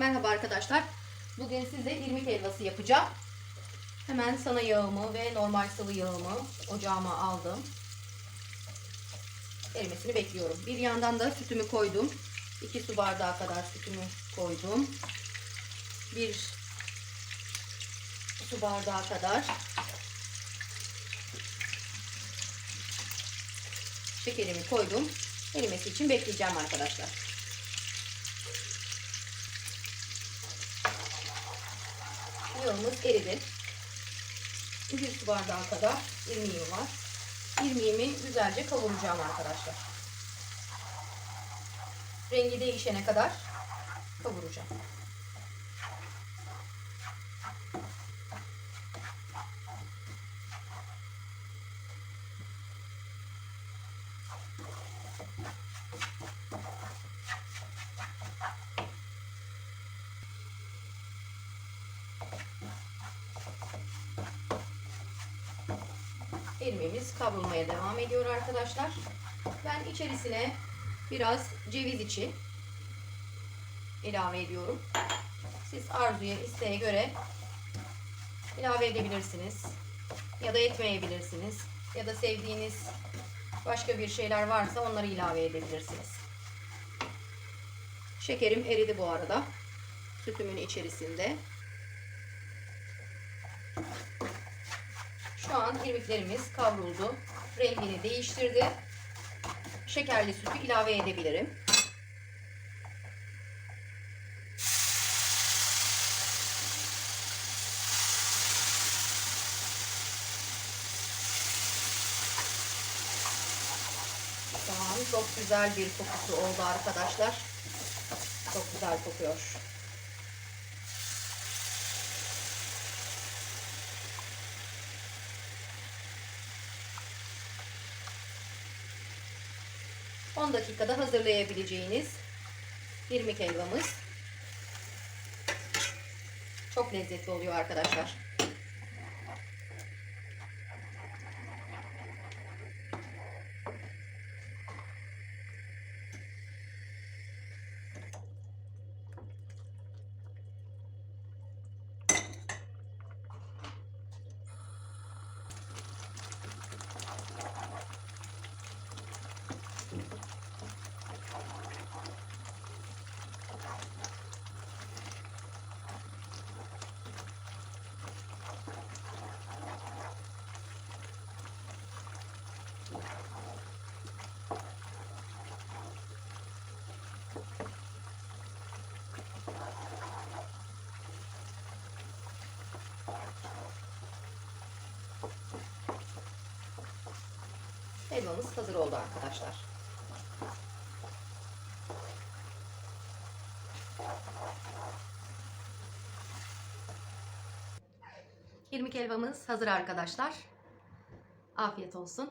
Merhaba arkadaşlar. Bugün size irmik helvası yapacağım. Hemen sana yağımı ve normal sıvı yağımı ocağıma aldım. Erimesini bekliyorum. Bir yandan da sütümü koydum. 2 su bardağı kadar sütümü koydum. Bir su bardağı kadar şekerimi koydum. Erimesi için bekleyeceğim arkadaşlar. Yağımız eridi. Bir su bardağı kadar irmiğim var. İrmiğimi güzelce kavuracağım arkadaşlar. Rengi değişene kadar kavuracağım. Irmiğimiz kavrulmaya devam ediyor arkadaşlar. Ben içerisine biraz ceviz içi ilave ediyorum. Siz arzuya, isteğe göre ilave edebilirsiniz. Ya da etmeyebilirsiniz. Ya da sevdiğiniz başka bir şeyler varsa onları ilave edebilirsiniz. Şekerim eridi bu arada. Sütümün içerisinde. Şu an irmiklerimiz kavruldu. Rengini değiştirdi. Şekerli sütü ilave edebilirim. Tamam, çok güzel bir kokusu oldu arkadaşlar. Çok güzel kokuyor. ...10 dakikada hazırlayabileceğiniz... ...irmik helvamız... ...çok lezzetli oluyor arkadaşlar. Helvamız hazır oldu arkadaşlar. İrmik helvamız hazır arkadaşlar. Afiyet olsun.